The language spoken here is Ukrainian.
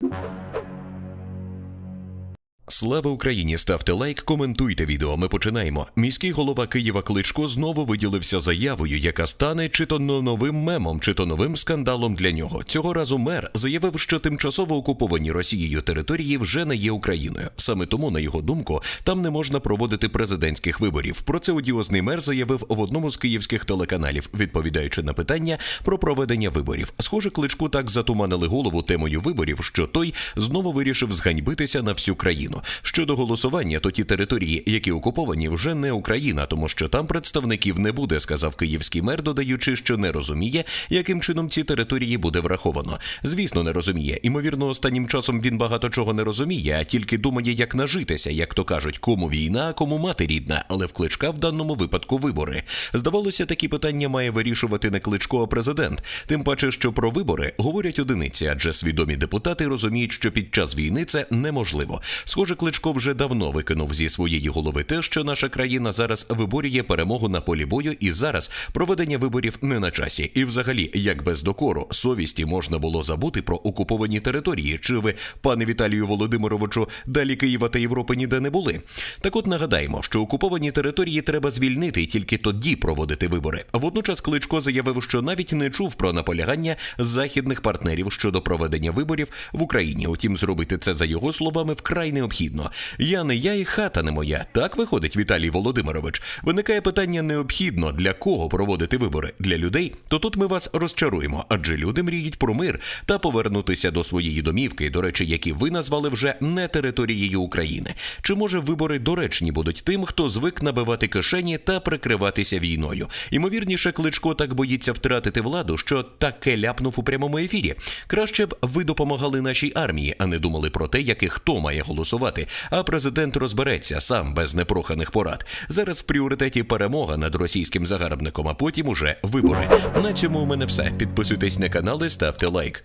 you Слава Україні! Ставте лайк, коментуйте відео. Ми починаємо. Міський голова Києва Кличко знову виділився заявою, яка стане чи то новим мемом, чи то новим скандалом для нього. Цього разу мер заявив, що тимчасово окуповані Росією території вже не є Україною. Саме тому, на його думку, там не можна проводити президентських виборів. Про це одіозний мер заявив в одному з київських телеканалів, відповідаючи на питання про проведення виборів. Схоже, кличку так затуманили голову темою виборів, що той знову вирішив зганьбитися на всю країну. Щодо голосування, то ті території, які окуповані, вже не Україна, тому що там представників не буде, сказав київський мер, додаючи, що не розуміє, яким чином ці території буде враховано. Звісно, не розуміє. Імовірно, останнім часом він багато чого не розуміє, а тільки думає, як нажитися, як то кажуть, кому війна, а кому мати рідна, але в кличка в даному випадку вибори. Здавалося, такі питання має вирішувати не кличко, а президент. Тим паче, що про вибори говорять одиниці, адже свідомі депутати розуміють, що під час війни це неможливо. Схоже, кличко вже давно викинув зі своєї голови те, що наша країна зараз виборює перемогу на полі бою, і зараз проведення виборів не на часі. І, взагалі, як без докору, совісті можна було забути про окуповані території. Чи ви, пане Віталію Володимировичу, далі Києва та Європи ніде не були? Так от нагадаємо, що окуповані території треба звільнити і тільки тоді проводити вибори. Водночас Кличко заявив, що навіть не чув про наполягання західних партнерів щодо проведення виборів в Україні. Утім, зробити це за його словами вкрай необхідно. Я не я і хата не моя. Так виходить, Віталій Володимирович. Виникає питання необхідно для кого проводити вибори для людей. То тут ми вас розчаруємо, адже люди мріють про мир та повернутися до своєї домівки, до речі, які ви назвали вже не територією України. Чи може вибори доречні будуть тим, хто звик набивати кишені та прикриватися війною? Імовірніше, кличко так боїться втратити владу, що таке ляпнув у прямому ефірі. Краще б ви допомагали нашій армії, а не думали про те, який хто має голосувати. А президент розбереться сам без непроханих порад. Зараз в пріоритеті перемога над російським загарбником, а потім уже вибори. На цьому у мене все. Підписуйтесь на канал і ставте лайк.